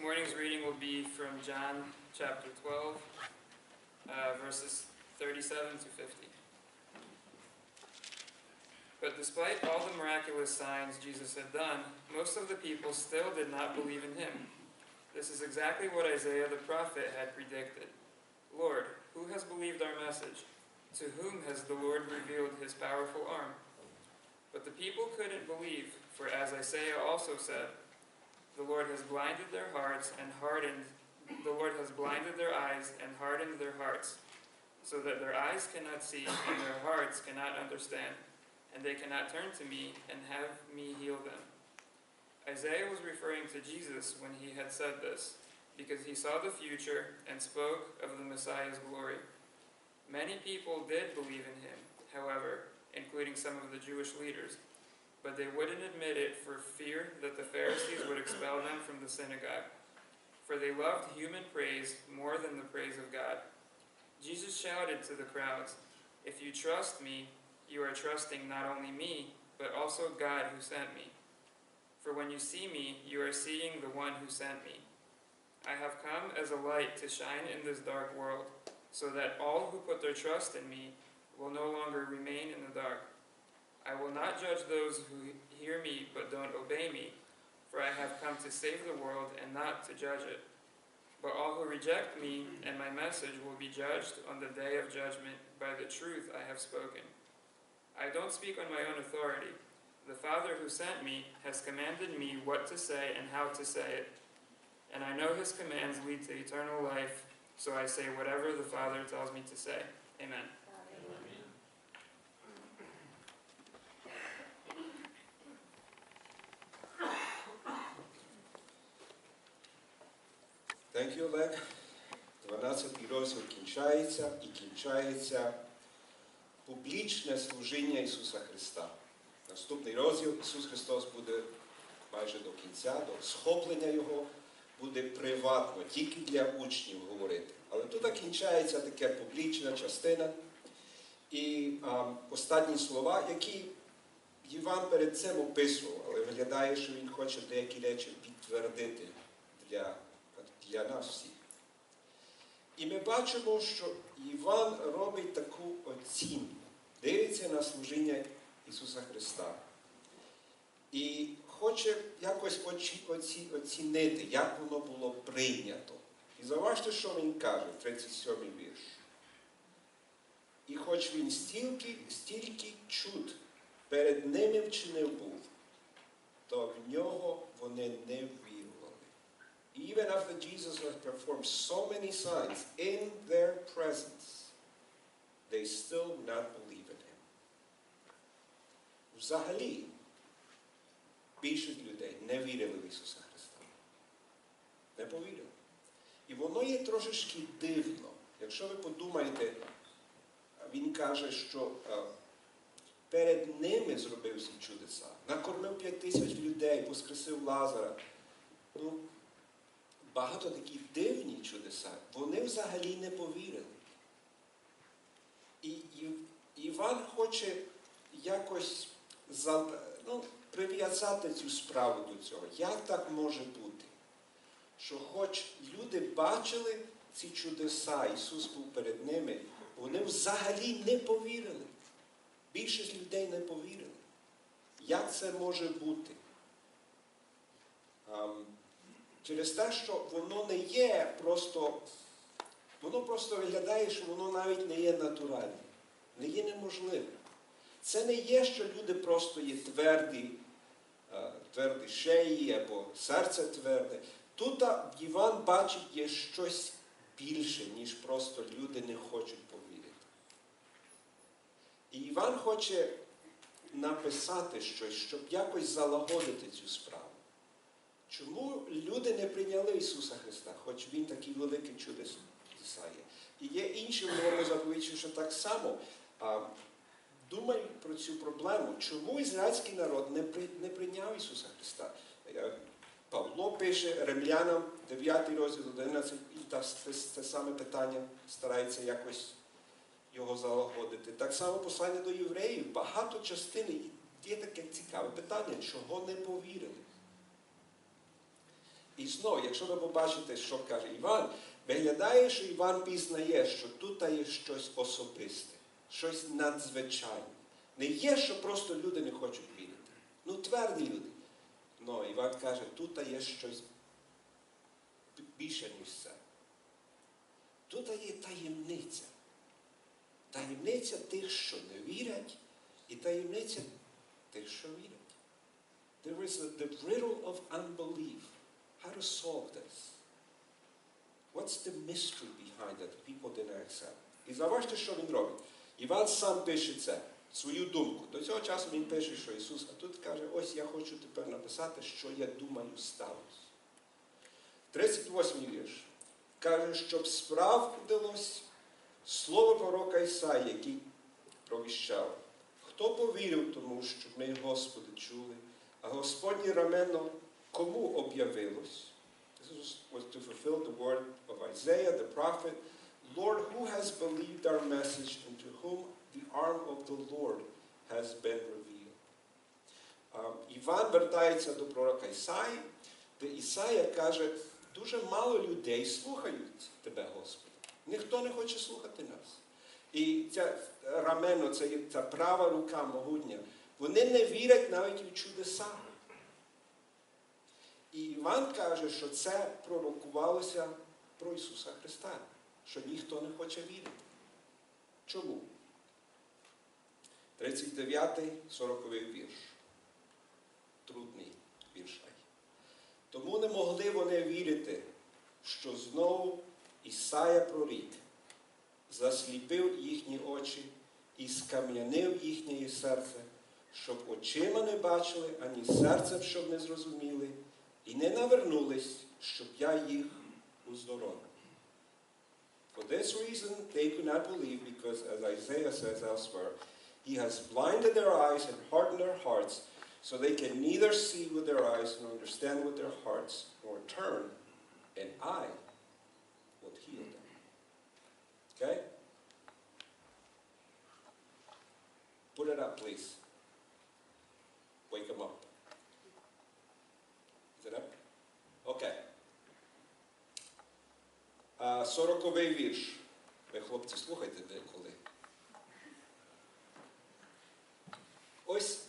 morning's reading will be from John chapter 12, uh, verses 37 to 50. But despite all the miraculous signs Jesus had done, most of the people still did not believe in him. This is exactly what Isaiah the prophet had predicted. Lord, who has believed our message? To whom has the Lord revealed his powerful arm? But the people couldn't believe, for as Isaiah also said, the Lord has blinded their hearts and hardened, the Lord has blinded their eyes and hardened their hearts, so that their eyes cannot see and their hearts cannot understand, and they cannot turn to me and have me heal them. Isaiah was referring to Jesus when he had said this, because he saw the future and spoke of the Messiah's glory. Many people did believe in him, however, including some of the Jewish leaders, but they wouldn't admit it for fear that the Pharisees would expel them from the synagogue. For they loved human praise more than the praise of God. Jesus shouted to the crowds, If you trust me, you are trusting not only me, but also God who sent me. For when you see me, you are seeing the one who sent me. I have come as a light to shine in this dark world, so that all who put their trust in me will no longer remain in the dark. I will not judge those who hear me but don't obey me, for I have come to save the world and not to judge it. But all who reject me and my message will be judged on the day of judgment by the truth I have spoken. I don't speak on my own authority. The Father who sent me has commanded me what to say and how to say it. And I know his commands lead to eternal life, so I say whatever the Father tells me to say. Amen. You, Олег. 12 розділ кінчається і кінчається публічне служіння Ісуса Христа. Наступний розділ Ісус Христос буде майже до кінця, до схоплення Його, буде приватно, тільки для учнів говорити. Але тут кінчається така публічна частина. І а, останні слова, які Іван перед цим описував, але виглядає, що він хоче деякі речі підтвердити для для нас всіх. І ми бачимо, що Іван робить таку оцінку, дивиться на служіння Ісуса Христа. І хоче якось оці, оці, оцінити, як воно було прийнято. І зауважте, що він каже, 37 й вірш. І хоч він стільки, стільки чуд перед ними вчинив був, то в нього вони не вірили. Even after Jesus has performed so many signs in their presence, they still not believe in him. Взагалі, більшість людей не вірили в Ісуса Христа. Не повірили. І воно є трошечки дивно. Якщо ви подумаєте, він каже, що перед ними зробив всі чудеса, накормив п'ять тисяч людей, воскресив Лазара. Ну, багато такі дивні чудеса, вони взагалі не повірили. І, Іван хоче якось ну, прив'язати цю справу до цього. Як так може бути? Що хоч люди бачили ці чудеса, Ісус був перед ними, вони взагалі не повірили. Більшість людей не повірили. Як це може бути? Через те, що воно не є просто, воно просто виглядає, що воно навіть не є натуральним, не є неможливим. Це не є, що люди просто є тверді, тверді шеї або серце тверде. Тут Іван бачить є щось більше, ніж просто люди не хочуть повірити. І Іван хоче написати щось, щоб якось залагодити цю справу. Чому люди не прийняли Ісуса Христа, хоч Він такий великий чудес є? І є інші в новому заповіті, що так само а, думають про цю проблему, чому ізраїльський народ не, при, не прийняв Ісуса Христа? Павло пише римлянам 9 розділ 11, і це, це саме питання старається якось його залагодити. Так само послання до євреїв, багато частин є таке цікаве питання, чого не повірили. І знову, якщо ви побачите, що каже Іван, виглядає, що Іван пізнає, що тут є щось особисте, щось надзвичайне. Не є, що просто люди не хочуть вірити. Ну, тверді люди. Ну, Іван каже, тут є щось більше, ніж це. Тут є таємниця. Таємниця тих, що не вірять, і таємниця тих, що вірять. There is the riddle of unbelief. How to solve this? What's the mystery behind that people didn't accept? І заважте, що він робить. Іван сам пише це, свою думку. До цього часу він пише, що Ісус, а тут каже, ось я хочу тепер написати, що я думаю сталося. 38 вірш. Каже, щоб справдилось слово пророка Ісаї, який провіщав. Хто повірив тому, що ми Господи чули, а Господнє рамено кому об'явилось? This was to fulfill the word of Isaiah the prophet. Lord, who has believed our message and to whom the arm of the Lord has been revealed? Um, Іван вертається до пророка Ісаї, де Ісая каже, дуже мало людей слухають тебе, Господи. Ніхто не хоче слухати нас. І ця рамено, це ця права рука могутня, вони не вірять навіть у чудеса. І Іван каже, що це пророкувалося про Ісуса Христа, що ніхто не хоче вірити. Чому? 39-й 40-й вірш. Трудний вірш. Тому не могли вони вірити, що знову Ісая прорік засліпив їхні очі і скам'янив їхнє серце, щоб очима не бачили, ані серцем, щоб не зрозуміли, і не навернулись, щоб я їх уздоровив. For this reason, they could not believe, because as Isaiah says elsewhere, He has blinded their eyes and hardened their hearts, so they can neither see with their eyes nor understand with their hearts, nor turn, and I will heal them. Okay? Put it up, please. Wake them up. А, Сороковий вірш. Ви, хлопці, слухайте деколи. Ось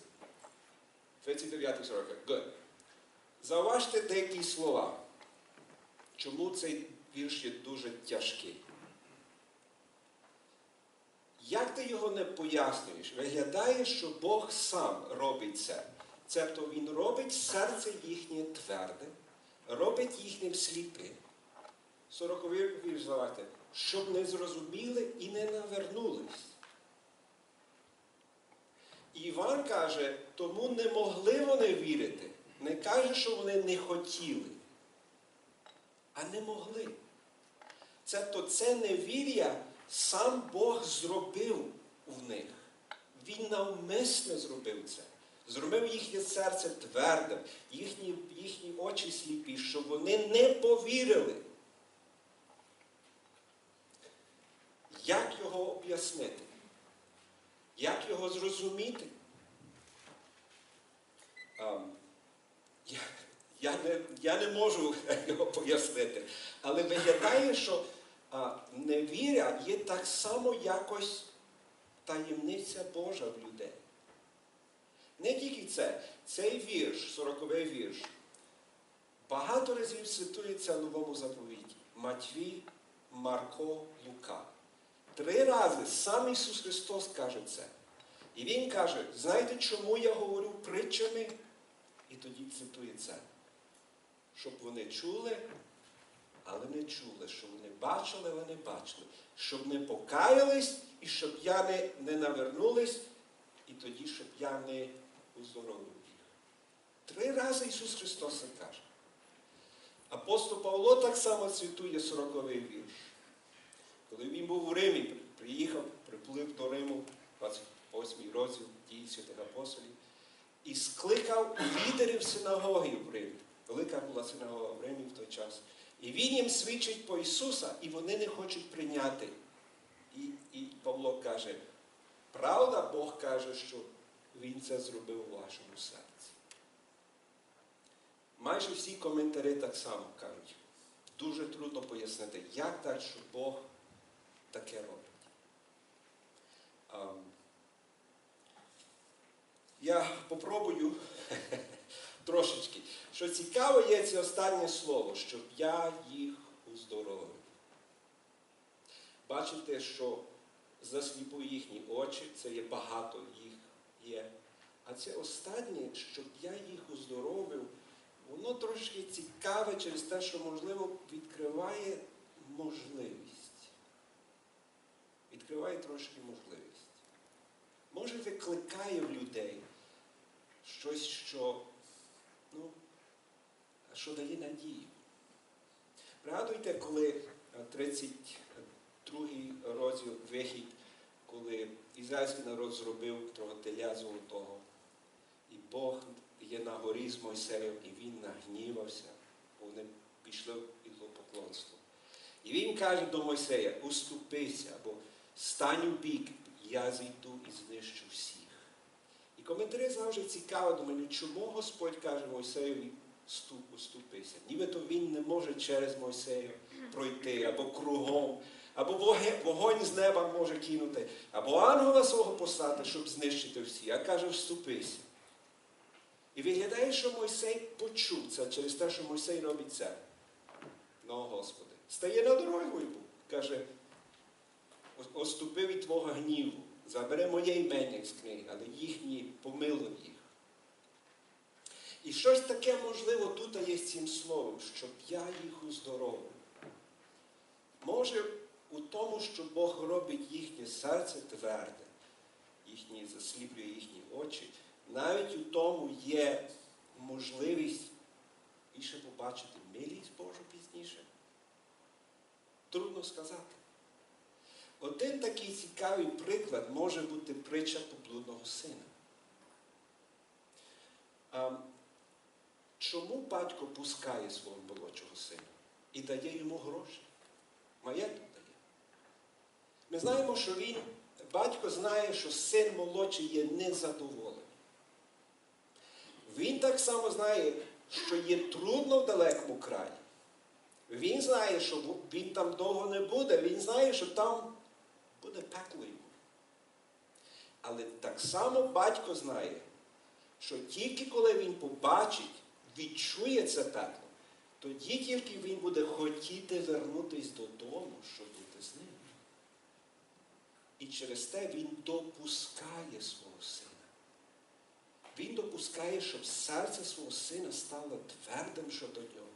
39 40. Good. Зауважте деякі слова. Чому цей вірш є дуже тяжкий? Як ти його не пояснюєш? Виглядає, що Бог сам робить це. Цебто Він робить серце їхнє тверде, робить їхнім сліпим. Сороковий вірш завайте, щоб не зрозуміли і не навернулись. Іван каже, тому не могли вони вірити. Не каже, що вони не хотіли, а не могли. Цебто це невір'я сам Бог зробив в них. Він навмисно зробив це. Зробив їхнє серце твердим, їхні, їхні очі сліпі, щоб вони не повірили. Як його об'яснити? Як його зрозуміти? Ам, я, я, не, я не можу його пояснити. Але виглядає, що невіря є так само якось таємниця Божа в людей. Не тільки це, цей вірш, 40-й вірш, багато разів цитується в новому заповіті. Матвій, Марко, Лука. Три рази сам Ісус Христос каже це. І Він каже, знаєте, чому я говорю притчами? І тоді цитує це. Щоб вони чули, але не чули, щоб вони бачили, але не бачили. Щоб не покаялись і щоб я не, не навернулись, і тоді, щоб я не уздоровив їх. Три рази Ісус Христос це каже. Апостол Павло так само цитує 40-й вірш. Коли він був у Римі, приїхав, приплив до Риму, 28-й розділ дії святих апостолів, і скликав лідерів синагоги в Римі. Велика була синагога в Римі в той час. І він їм свідчить по Ісуса, і вони не хочуть прийняти. І, і Павло каже, правда, Бог каже, що Він це зробив у вашому серці. майже всі коментарі так само кажуть. Дуже трудно пояснити, як так, що Бог таке робить. Ам, я попробую трошечки. Що цікаво є це останнє слово, щоб я їх уздоровив. Бачите, що засліпу їхні очі, це є багато їх є. А це останнє, щоб я їх уздоровив, воно трошки цікаве через те, що, можливо, відкриває можливість. Відкриває трошки можливість. Може, викликає в людей щось, що, ну, що дає надію. Пригадуйте, коли е, 32 розділ вихід, коли ізраїльський народ зробив того теля золотого, і Бог є на горі з Мойсеєм, і він нагнівався, бо вони пішли в ідолопоклонство. І він каже до Мойсея, уступися, або стань у бік, я зійду і знищу всіх. І коментарі завжди цікаво, думаю, чому Господь каже Мойсеєві, «Ступ- уступися. Нібито він не може через Мойсея пройти, або кругом, або вогонь з неба може кинути, або ангела свого послати, щоб знищити всі, а каже, вступися. І виглядає, що Мойсей почув це через те, що Мойсей робить це. Ну, Господи, стає над дорогою, каже, «О- оступи від Твого гніву, забере моє імення з книги, але їхні помилуй їх. І щось таке можливо тут є з цим словом, щоб я їх уздоровив. Може, у тому, що Бог робить їхнє серце тверде, їхні, засліплює їхні очі, навіть у тому є можливість більше побачити милість Божу пізніше. Трудно сказати. Один такий цікавий приклад може бути притча поблудного сина. А, чому батько пускає свого молодшого сина і дає йому гроші? Маєток. Ми знаємо, що він, батько знає, що син молодший є незадоволений. Він так само знає, що є трудно в далекому краї. Він знає, що він там довго не буде, він знає, що там буде пекло йому. Але так само батько знає, що тільки коли він побачить, відчує це пекло, тоді тільки він буде хотіти вернутися додому, щоб бути з ним. І через те він допускає свого сина. Він допускає, щоб серце свого сина стало твердим щодо нього.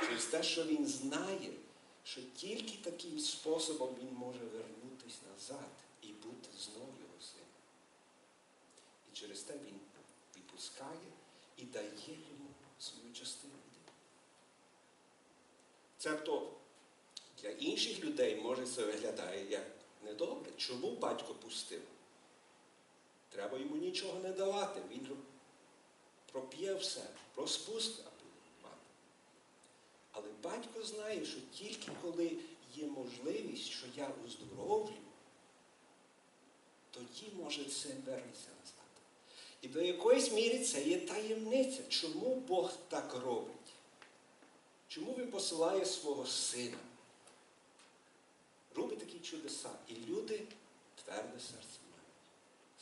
Через те, що він знає, що тільки таким способом він може вернутися назад і бути знову його сином. І через те він відпускає і дає йому свою частину. Цебто для інших людей може це виглядає як недобре. Чому батько пустив? Треба йому нічого не давати. Він проп'є все, розпусти. Але батько знає, що тільки коли є можливість, що я оздоровлю, тоді може це вернеться назад. І до якоїсь міри це є таємниця. Чому Бог так робить? Чому він посилає свого сина? Робить такі чудеса. І люди тверде серце мають,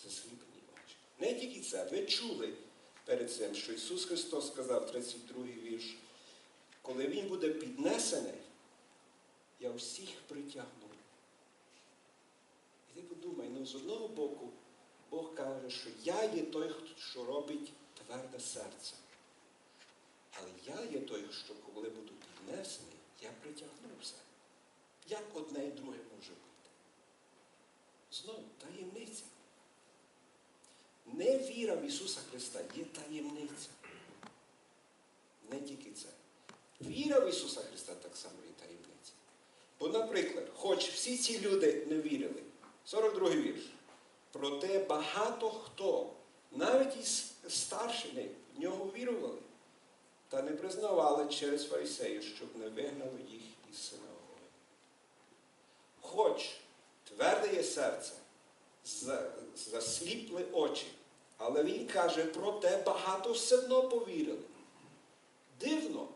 засліплені очі. Не тільки це. Ви чули перед цим, що Ісус Христос сказав, 32 вірш, коли Він буде піднесений, я всіх притягну. І ти подумай, ну з одного боку, Бог каже, що я є той, що робить тверде серце. Але я є той, що коли буду піднесений, я притягну все. Як одне і друге може бути? Знову таємниця. Не віра в Ісуса Христа є таємниця. Не тільки це. Віра в Ісуса Христа так само є таємниця. Бо, наприклад, хоч всі ці люди не вірили, 42 вірш, проте багато хто, навіть із старшини, в нього вірували та не признавали через фарисеїв, щоб не вигнали їх із синагоги хоч тверде є серце, засліпли очі, але він каже, про те багато все одно повірили. Дивно.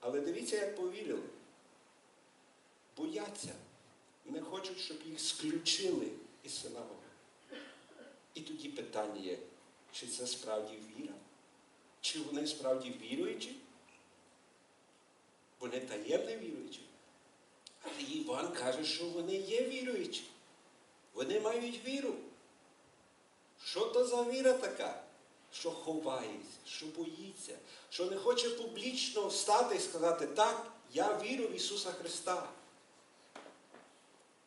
Але дивіться, як повірили. Бояться, не хочуть, щоб їх сключили із синагоги. І тоді питання є, чи це справді віра? Чи вони справді віруючі? Вони таємно віруючі. Але Іван каже, що вони є віруючі. Вони мають віру. Що то за віра така? Що ховається, що боїться, що не хоче публічно встати і сказати, так, я вірю в Ісуса Христа.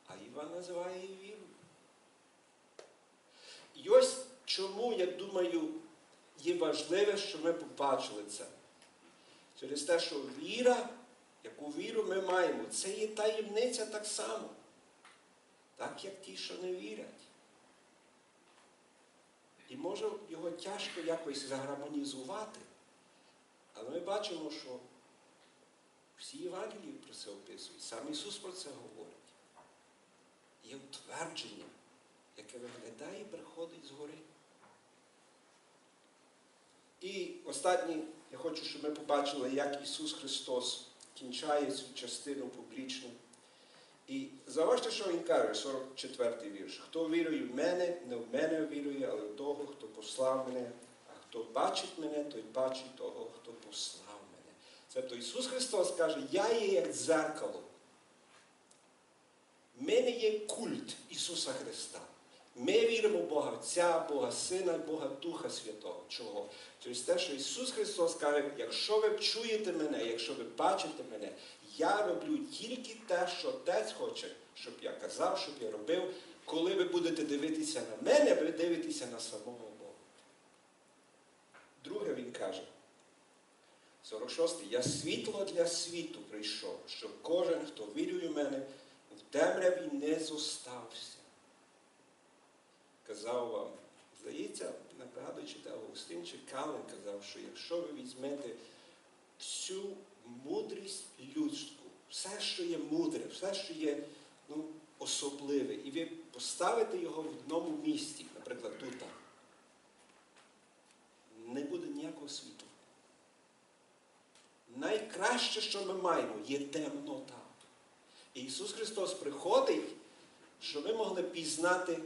А Іван називає її віру. І ось чому, я думаю, є важливе, що ми побачили це. Через те, що віра, яку віру ми маємо, це є таємниця так само. Так як ті, що не вірять. І може його тяжко якось загармонізувати. Але ми бачимо, що всі Євангелії про це описують. Сам Ісус про це говорить. Є утвердження, яке виглядає і приходить згори. І останнє, я хочу, щоб ми побачили, як Ісус Христос кінчає цю частину публічну. І зауважте, що Він каже, 44-й вірш. Хто вірує в мене, не в мене вірує, але в того, хто послав мене. А хто бачить мене, той бачить того, хто послав мене. Тобто Ісус Христос каже, я є як дзеркало. Ми не є культ Ісуса Христа. Ми віримо в Бога Отця, Бога Сина і Бога Духа Святого. Чого? Через те, що Ісус Христос каже, якщо ви чуєте мене, якщо ви бачите мене, я роблю тільки те, що Отець хоче, щоб я казав, щоб я робив. Коли ви будете дивитися на мене, ви дивитеся на самого Бога. Друге він каже, 46. Я світло для світу прийшов, щоб кожен, хто вірує в мене, в темряві не зостався. Казав вам, здається, нагадуючи Августин чи Калин казав, що якщо ви візьмете всю мудрість людську, все, що є мудре, все, що є ну, особливе, і ви поставите його в одному місці, наприклад, тут, не буде ніякого світла. Найкраще, що ми маємо, є темнота. І Ісус Христос приходить, щоб ми могли пізнати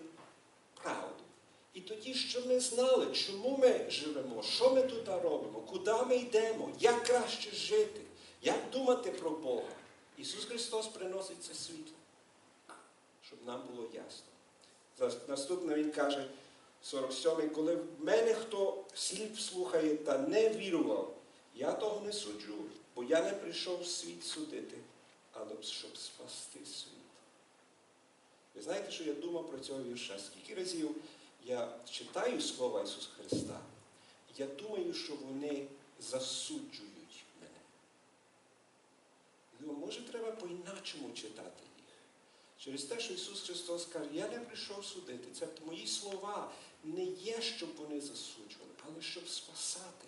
правду. І тоді, щоб ми знали, чому ми живемо, що ми тут робимо, куди ми йдемо, як краще жити, як думати про Бога. Ісус Христос приносить це світло, щоб нам було ясно. Наступне Він каже, 47-й, коли в мене хто слід слухає та не вірував, я того не суджу, бо я не прийшов світ судити, але щоб спасти світ. Знаєте, що я думав про цього вірша? Скільки разів я читаю слова Ісуса Христа, я думаю, що вони засуджують мене. Думаю, може, треба по-іначому читати їх. Через те, що Ісус Христос каже, я не прийшов судити. Це мої слова не є, щоб вони засуджували, але щоб спасати.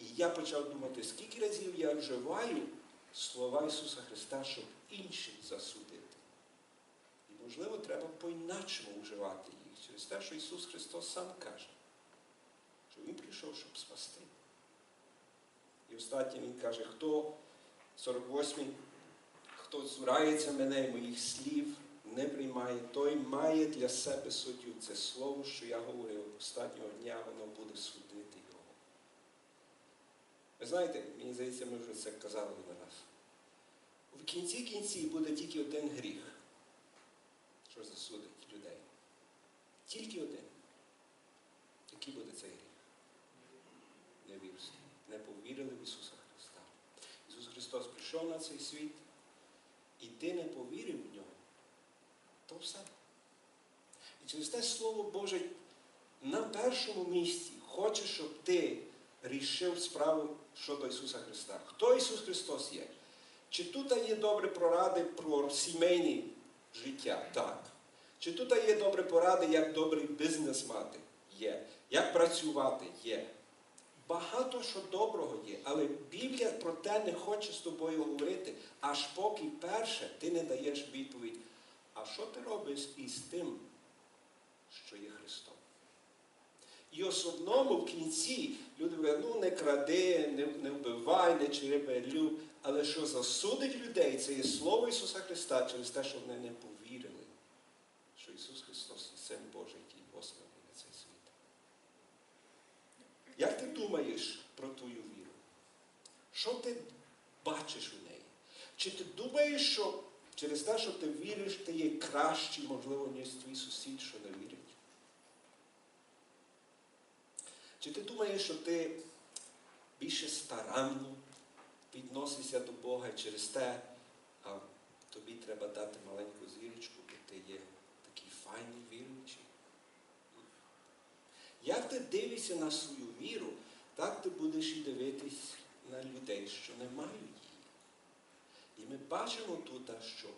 І я почав думати, скільки разів я вживаю слова Ісуса Христа, щоб інших засудити. Можливо, треба по-іначому вживати їх через те, що Ісус Христос сам каже, що Він прийшов, щоб спасти. І останнє Він каже, хто 48-й, хто цурається мене і моїх слів, не приймає, той має для себе суддю. Це слово, що я говорив, останнього дня воно буде судити його. Ви знаєте, мені здається, ми вже це казали не раз. В кінці кінці буде тільки один гріх, що засудить людей. Тільки один. Який буде цей гріх? Не Невірство. Не повірили в Ісуса Христа. Ісус Христос прийшов на цей світ, і ти не повірив в нього, то все. І через те Слово Боже на першому місці хоче, щоб ти рішив справу щодо Ісуса Христа. Хто Ісус Христос є? Чи тут є добрі поради про сімейне життя? Так. Чи тут є добрі поради, як добрий бізнес мати? Є. Як працювати? Є. Багато що доброго є, але Біблія про те не хоче з тобою говорити, аж поки перше ти не даєш відповідь. А що ти робиш із тим, що є Христом? І особливо в кінці люди говорять, ну не кради, не, не вбивай, не черебелю, але що засудить людей, це є слово Ісуса Христа через те, що вони не повірили, що Ісус Христос є Син Божий, який посланий на цей світ. Як ти думаєш про твою віру? Що ти бачиш у неї? Чи ти думаєш, що через те, що ти віриш, ти є кращий, можливо, ніж твій сусід, що не вірить? Чи ти думаєш, що ти більше старанно відносишся до Бога через те, а тобі треба дати маленьку зірочку, бо ти є такий файний віруючий? Як ти дивишся на свою віру, так ти будеш і дивитись на людей, що не мають її. І ми бачимо тут, що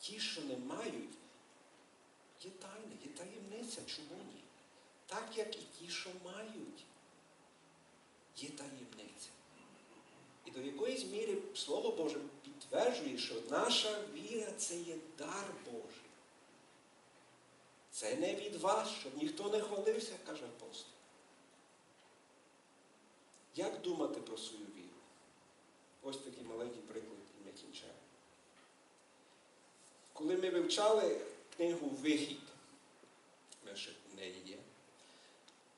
ті, що не мають, є тайна, є таємниця. Чому ні? Так як і ті, що мають, є таємниця. І до якоїсь міри Слово Боже підтверджує, що наша віра це є дар Божий. Це не від вас, щоб ніхто не хвалився, каже апостол. Як думати про свою віру? Ось такий маленький приклад і ми кінчаємо. Коли ми вивчали книгу Вихід, ми ще в неї є,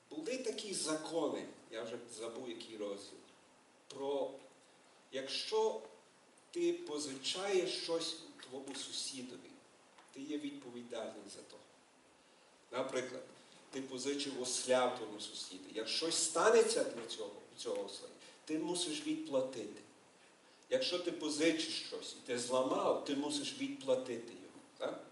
були такі закони, я вже забув який розділ, про якщо ти позичаєш щось твоєму сусідові, ти є відповідальний за то. Наприклад, ти позичив осля в твоєму сусіду. Як щось станеться для цього, у цього осла, ти мусиш відплатити. Якщо ти позичиш щось і ти зламав, ти мусиш відплатити його. Так?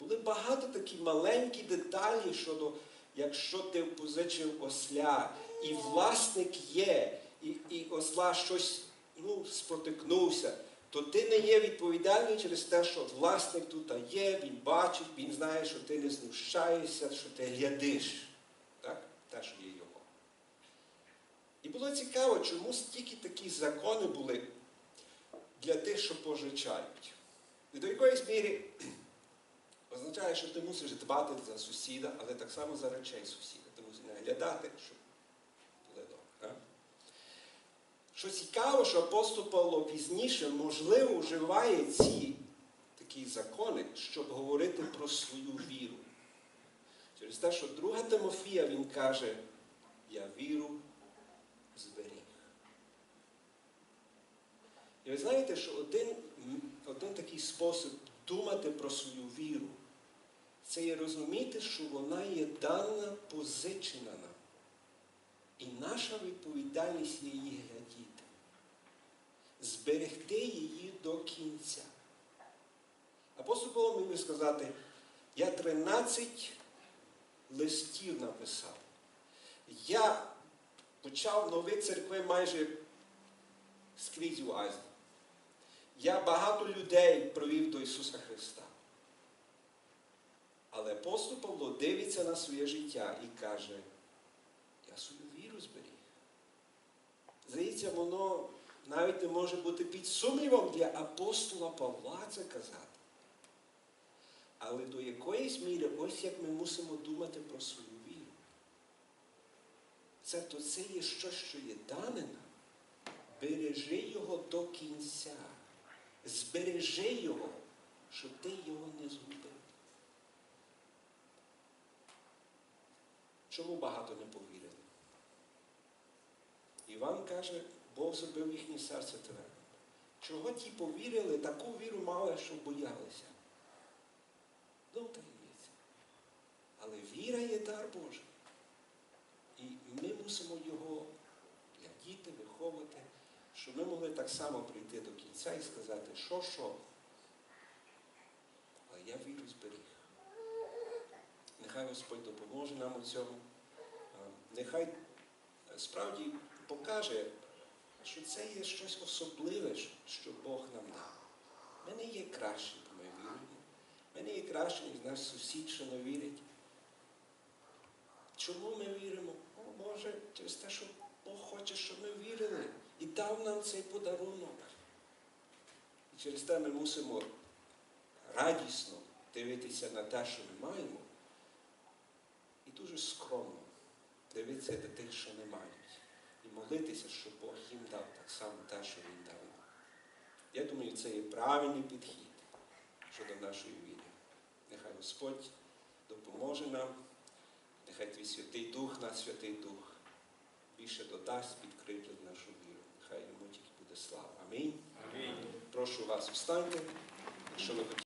Були багато такі маленькі деталі щодо, якщо ти позичив осля, і власник є, і, і осла щось ну, спотикнувся, то ти не є відповідальний через те, що власник тут є, він бачить, він знає, що ти не знущаєшся, що ти глядиш. Так? Те, що є його. І було цікаво, чому стільки такі закони були для тих, що пожичають. І до якоїсь міри означає, що ти мусиш дбати за сусіда, але так само за речей сусіда. Ти мусиш наглядати, щоб було добре. Так? Що цікаво, що апостол Павло пізніше, можливо, вживає ці такі закони, щоб говорити про свою віру. Через те, що друга Тимофія він каже, я віру зберіг. І ви знаєте, що один, один такий спосіб думати про свою віру, це є розуміти, що вона є дана, позичена нам. І наша відповідальність її глядіти, зберегти її до кінця. Апостол Павло міг сказати, я 13 листів написав. Я почав нові церкви майже скрізь у Азії. Я багато людей провів до Ісуса Христа. Але апостол Павло дивиться на своє життя і каже, я зберіг. Здається, воно навіть не може бути під сумнівом для апостола Павла це казати. Але до якоїсь міри, ось як ми мусимо думати про свою віру. Це то це є щось, що є дане нам. Бережи його до кінця. Збережи його, щоб ти його не згубив. Чому багато не повірили? Іван каже, Бог зробив їхнє серце твердим. Чого ті повірили, таку віру мали, що боялися? Ну, таємниця. Але віра є дар Божий. І ми мусимо його глядіти, виховувати, щоб ми могли так само прийти до кінця і сказати, що, що. Але я віру зберіг. Нехай Господь допоможе нам у цьому. Нехай е, справді покаже, що це є щось особливе, що Бог нам дав. Ми не є кращі, бо ми віримо. Ми не є кращі, ніж наш сусід, що не вірить. Чому ми віримо? О, може, через те, що Бог хоче, щоб ми вірили і дав нам цей подарунок. І через те ми мусимо радісно дивитися на те, що ми маємо, і дуже скромно дивитися до тих, що не мають. І молитися, щоб Бог їм дав так само те, що Він дав нам. Я думаю, це є правильний підхід щодо нашої віри. Нехай Господь допоможе нам, нехай твій Святий Дух, наш Святий Дух, більше додасть, підкріплить нашу віру. Нехай йому тільки буде слава. Амінь. Амінь. Прошу вас, встаньте, якщо ви.